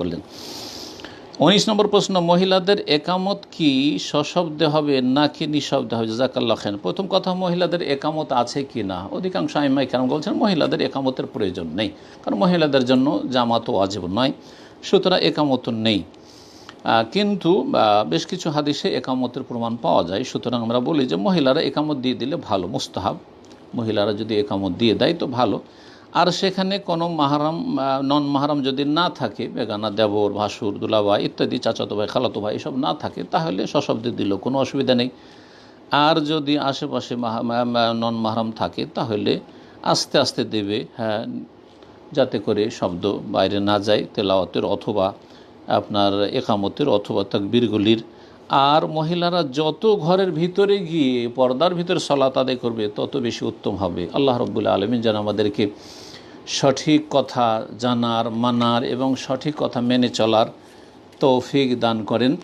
করলেন। উনিশ নম্বর প্রশ্ন, মহিলাদের একামত কি সশব্দে হবে নাকি নিঃশব্দে হবে? জাকাল্লা খান প্রথম কথা, মহিলাদের একামত আছে কি না? অধিকাংশ আইমাই কেন বলছেন, মহিলাদের একামতের প্রয়োজন নেই, কারণ মহিলাদের জন্য জামাত ওয়াজিব নয়, সুতরাং একামত নেই। কিন্তু বেশ কিছু হাদিসে একামতের প্রমাণ পাওয়া যায়, সুতরাং আমরা বলি যে মহিলারা একামত দিয়ে দিলে ভালো, মুস্তাহাব। মহিলারা যদি একামত দিয়ে দেয় তো ভালো। আর সেখানে কোনো মাহারাম নন মাহারাম যদি না থাকে, বেগানা, দেবর, ভাসুর, দুলাভাই ইত্যাদি, চাচাতো ভাই, খালাতো ভাই, এসব না থাকে, তাহলে সশব্দে দিলেও কোনো অসুবিধা নেই। আর যদি আশেপাশে নন মাহারাম থাকে, তাহলে আস্তে আস্তে দেবে হ্যাঁ যাতে করে শব্দ বাইরে না যায়, তেলাওয়াতের অথবা আপনার একামতের অথবা তাকবীরগুলির আর মহিলারা যত ঘরের ভিতরে গিয়ে পর্দার ভিতরে সলাত আদায় করবে, তত বেশি উত্তম হবে। আল্লাহ রব্বুল্লা আলমিন যেন আমাদেরকে সঠিক কথা জানার, মানার এবং সঠিক কথা মেনে চলার তৌফিক দান করেন।